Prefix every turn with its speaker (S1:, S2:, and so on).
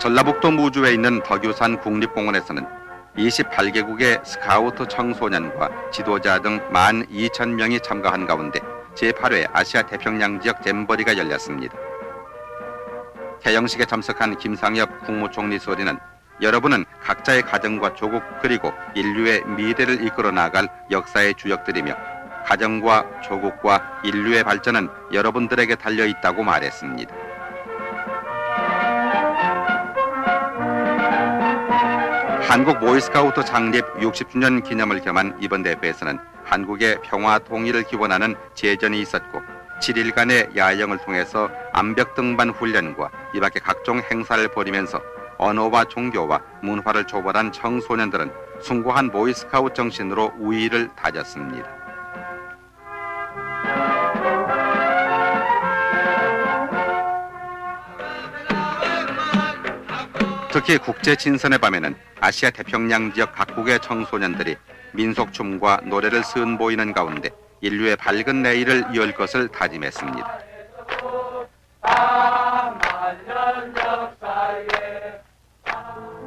S1: 전라북도 무주에 있는 덕유산 국립공원에서는 28개국의 스카우트 청소년과 지도자 등 12,000명이 참가한 가운데 제8회 아시아 태평양 지역 잼버리가 열렸습니다. 개영식에 참석한 김상엽 국무총리 소리는 여러분은 각자의 가정과 조국 그리고 인류의 미래를 이끌어 나갈 역사의 주역들이며 가정과 조국과 인류의 발전은 여러분들에게 달려 있다고 말했습니다. 한국 보이스카우트 창립 60주년 기념을 겸한 이번 대회에서는 한국의 평화 통일을 기원하는 제전이 있었고 7일간의 야영을 통해서 암벽 등반 훈련과 이 밖의 각종 행사를 벌이면서 언어와 종교와 문화를 초월한 청소년들은 숭고한 보이스카우트 정신으로 우위를 다졌습니다. 특히 국제 진선의 밤에는 아시아 태평양 지역 각국의 청소년들이 민속춤과 노래를 선보이는 가운데 인류의 밝은 내일을 이을 것을 다짐했습니다.